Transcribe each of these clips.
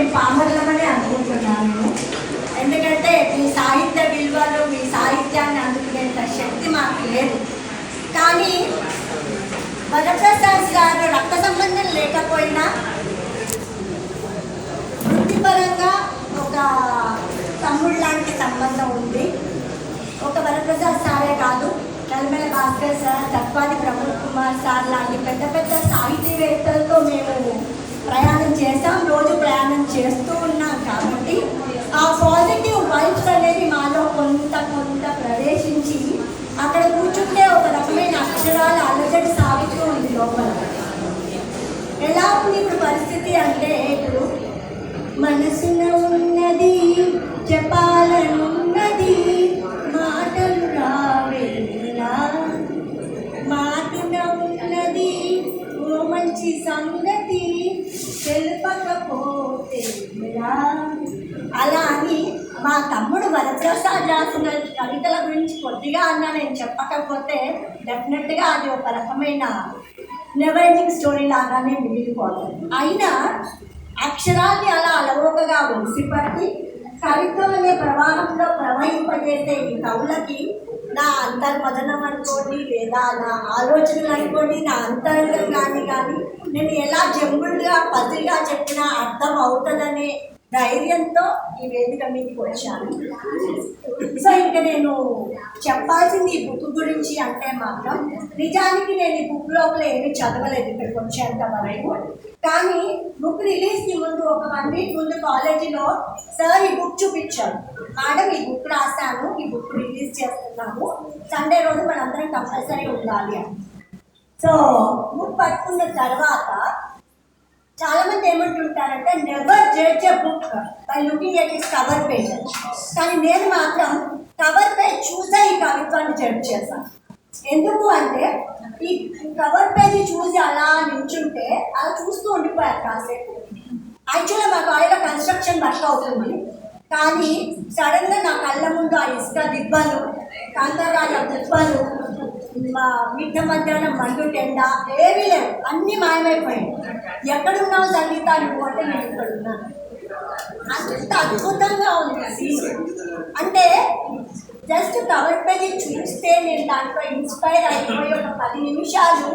మేము పామర్లమని అనుకుంటున్నాను. ఎందుకంటే మీ సాహిత్య విలువలు మీ సాహిత్యాన్ని అందుకునేంత శక్తి మాకు లేదు. కానీ వరప్రసాద్ గారు రక్త సంబంధం లేకపోయినా వృత్తిపరంగా ఒక తమ్ముడు లాంటి సంబంధం ఉంది. ఒక వరప్రసాద్ సారే కాదు నల్మెల భాస్కర్ సార్ తత్వాది ప్రమోద్ కుమార్ సార్ లాంటి పెద్ద పెద్ద సాహితీవేత్తలతో మేము ప్రయాణం చేశాం. సాగుతూ ఎలా ఉంది ఇప్పుడు పరిస్థితి అంటే ఇప్పుడు మనసున ఉన్నది చెప్పాలనున్నది మాటలు రావేలా మాటున ఉన్నది ఓ మంచి సంగ మా తమ్ముడు వరప్రసాద్ రాసిన కవితల గురించి కొద్దిగా అన్నా నేను చెప్పకపోతే డెఫినెట్గా అది ఒక రకమైన నెవర్ఎండింగ్ స్టోరీ లాగానే మిగిలిపోతుంది. అయినా అక్షరాన్ని అలా అలవోకగా ఒలిసిపట్టి కవిత్వం అనే ప్రవాహంలో ప్రవహింపజేసే ఈ కవులకి నా అంతర్మదనం అనుకోండి లేదా నా ఆలోచనలు అనుకోండి నా అంతరంగం కానీ కానీ నేను ఎలా జంబుల్గా పదిగా చెప్పినా అర్థం అవుతుందనే ధైర్యంతో ఈ వేదిక మీదకి వచ్చాను. సో ఇంకా నేను చెప్పాల్సింది ఈ బుక్ గురించి అంటే మాత్రం నిజానికి నేను ఈ బుక్ లోపల ఏమీ చదవలేదు ఇక్కడికి వచ్చేంత వరకు. కానీ బుక్ రిలీజ్కి ముందు ఒక వన్ వీక్ ముందు కాలేజీలో సార్ ఈ బుక్ చూపించారు. మేడం ఈ బుక్ రాశాను ఈ బుక్ రిలీజ్ చేస్తున్నాము. సండే రోజు మనందరం కంపల్సరీ ఉండాలి అని. సో బుక్ పట్టుకున్న తర్వాత చాలా మంది ఏమంటుంటారంటే never judge a book by looking at its cover page కానీ నేను మాత్రం కవర్ పేజ్ చూసే ఈ కవిత్వాన్ని జడ్జ్ చేశాను ఎందుకు అంటే ఈ కవర్ పేజ్ చూసి అలా నించుంటే అలా చూస్తూ ఉండిపోయారు కాసేపు. యాక్చువల్గా మాకు ఆయన కన్స్ట్రక్షన్ వర్క్ అవుతుంది. కానీ సడన్గా నా కళ్ళ ముందు ఆ ఇసుక దిబ్బలు కాంతారాజ దిబ్బలు మా మిట్ట మధ్యాహ్నం మండు టెండ ఏమీ లేవు అన్నీ మాయమైపోయాయి. ఎక్కడున్నావు సంగీత నువ్వు అంటే నేను ఇక్కడ ఉన్నాను అంత అద్భుతంగా ఉంది సీన్. అంటే జస్ట్ కవర్ పేజీ చూస్తే నేను దాంట్లో ఇన్స్పైర్ అయిపోయి ఒక పది నిమిషాలు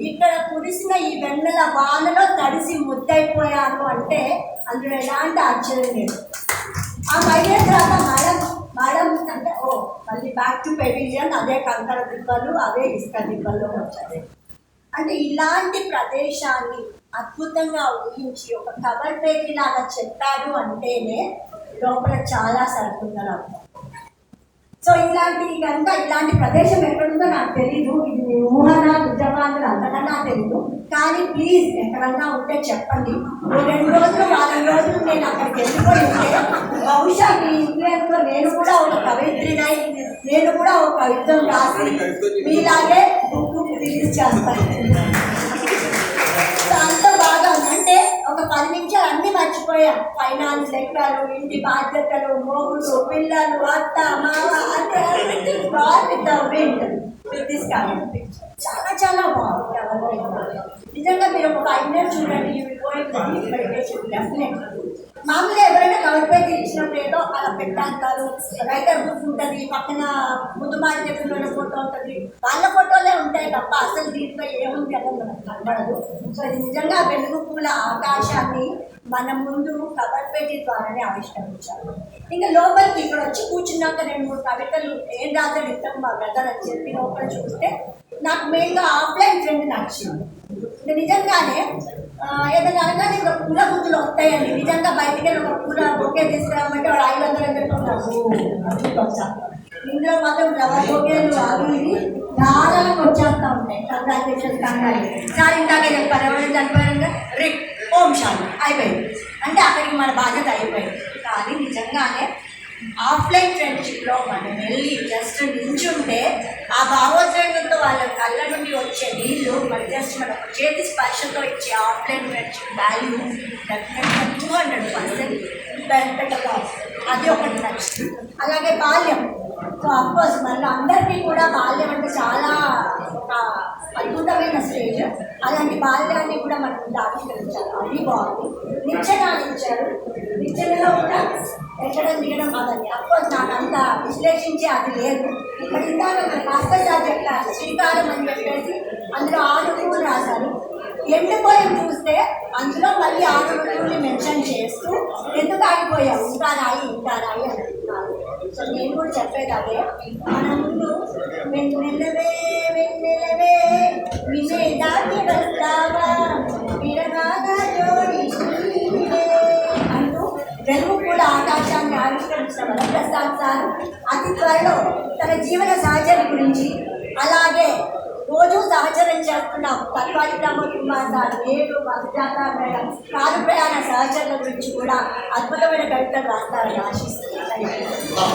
ఇక్కడ కురిసిన ఈ వెన్నెల వానలో తడిసి ముద్దైపోయాను అంటే అందులో ఎలాంటి ఆశ్చర్యం లేదు. ఆ పైన తర్వాత మేడం మేడం అంటే ఓ మళ్ళీ బ్యాక్ టు పెవిలియన్ అదే కంకర దిబ్బలు అవే ఇసుక దిబ్బలు వచ్చాయి అంటే ఇలాంటి ప్రదేశాన్ని అద్భుతంగా ఊహించి ఒక కవర్ పేజీ లాగా చెప్పాడు అంటేనే లోపల చాలా సరుకుందని అర్థం సో ఇలాంటి ఇదంతా ఇలాంటి ప్రదేశం ఎక్కడుందో నాకు తెలీదు. ఇది మీ ఊహన అంతగా నాకు తెలీదు. కానీ ప్లీజ్ ఎక్కడన్నా ఉంటే చెప్పండి. రెండు రోజులు వారం రోజులు నేను అక్కడికి వెళ్ళిపోయి ఉంటే బహుశా మీ ఇంట్లో నేను కూడా ఒక కవిత్రినై నేను కూడా ఒక కవిత్వం రాసి మీలాగే బుక్ రిలీజ్ చేస్తాను అంత బాగా అంటే ఒక పది నిమిషాలు అన్ని మర్చిపోయాం. ఫైనాన్స్ లెక్కలు ఇంటి బాధ్యతలు మోగులు పిల్లలు అత్త మామ అంటే చాలా చాలా బాగుంది. నిజంగా మీరు ఒక ఐదు చూడండి. మామూలుగా ఎవరైనా కవర్ పేజ్ ఇచ్చినప్పుడు ఏదో అలా పెట్టాంటారు రైటర్ బుక్ ఉంటుంది పక్కన ముందు మాట ఫోటో ఉంటుంది వాళ్ళ ఫోటోలే ఉంటాయి తప్ప అసలు దీంట్లో ఏముంది అనేది మనకు కనబడదు. సో ఇది నిజంగా వెలుగు పూల ఆకాశాన్ని మన ముందు కవర్ పేజీ ద్వారానే ఆవిష్కరించారు. ఇంకా లోపలికి ఇక్కడ వచ్చి కూర్చున్నాక రెండు మూడు కవితలు ఏం రాత్రి ఇస్తాం మా బ్రదర్ అని చెప్పి లోపల చూస్తే నాకు మెయిన్గా ఆఫ్లైన్ ఫ్రెండ్ నచ్చింది. నిజంగానే ఏదైనా అనగానే ఒక పూల గుర్తులు వస్తాయండి. నిజంగా బయటికి ఒక పూల బొకే తీసుకురామంటే వాడు ఐదు వందలు అని ఇందులో మాత్రం ఫ్లవర్ బొకేలు అవి ఇవి ధారాళంగా వచ్చేస్తా ఉంటాయి కంగ్రాచులేషన్స్ కంగారు సార్ ఇందాకే చెప్పారు ఎవరైనా చనిపోయారంటే రిక్ ఓం శాంతి. అయిపోయింది. అంటే అక్కడికి మన బాధ్యత అయిపోయింది. కానీ నిజంగానే ఆఫ్లైన్ ఫ్రెండ్షిప్లో మనం వెళ్ళి జస్ట్ నించుంటే ఆ భావోద్వేగంతో వాళ్ళ కళ్ళ నుండి వచ్చే నీళ్ళు మరి జస్ట్ మన ఒక చేతి స్పర్శతో ఇచ్చే ఆఫ్లైన్ ఫ్రెండ్షిప్ వాల్యూ డెఫినెట్గా టూ హండ్రెడ్ పర్సెంట్ బెనిఫిట్ అది ఒకటి నచ్చింది అలాగే బాల్యం. సో అఫ్కోర్స్ మళ్ళీ అందరికీ కూడా బాల్యం అంటే చాలా ఒక అద్భుతమైన స్టేజ్. అలాంటి బాల్యాన్ని కూడా మనం ముందు అది బాగుంది. నిచ్చెనాలు ఇచ్చారు. నిచ్చెనలో కూడా ఎక్కడం దిగడం అదని అఫ్కోర్స్ నాకు అంత విశ్లేషించి అది లేదు. ఇక్కడ ఇందాక మన భాస్కర్ సార్ చెప్పారు శ్రీకారం అని చెప్పేసి అందులో ఆరు పువ్వులు రాశారు ఎండిపోయి చూస్తే అందులో మళ్ళీ ఆరు ఋతువులు మెన్షన్ చేస్తూ ఎందుకు ఆగిపోయావు? ఇంకా రాయి ఇంకా రాయి అని అంటున్నారు. సో నేను కూడా చెప్పేది అదే. మన ముందు వెన్నెలవే వెన్నెలవే వినే దాటి వస్తావా? ఆవిష్కరించిన వరప్రసాద్ సార్ అతి త్వరలో తన జీవన సహచరి గురించి అలాగే రోజు సహచరం చేస్తున్న తత్వాది ప్రమోద్ కుమార్ సార్ నేను సుజాత మేడం కారు ప్రయాణ సహచరుల గురించి కూడా అద్భుతమైన కవితలు రాస్తారని ఆశిస్తున్నాను.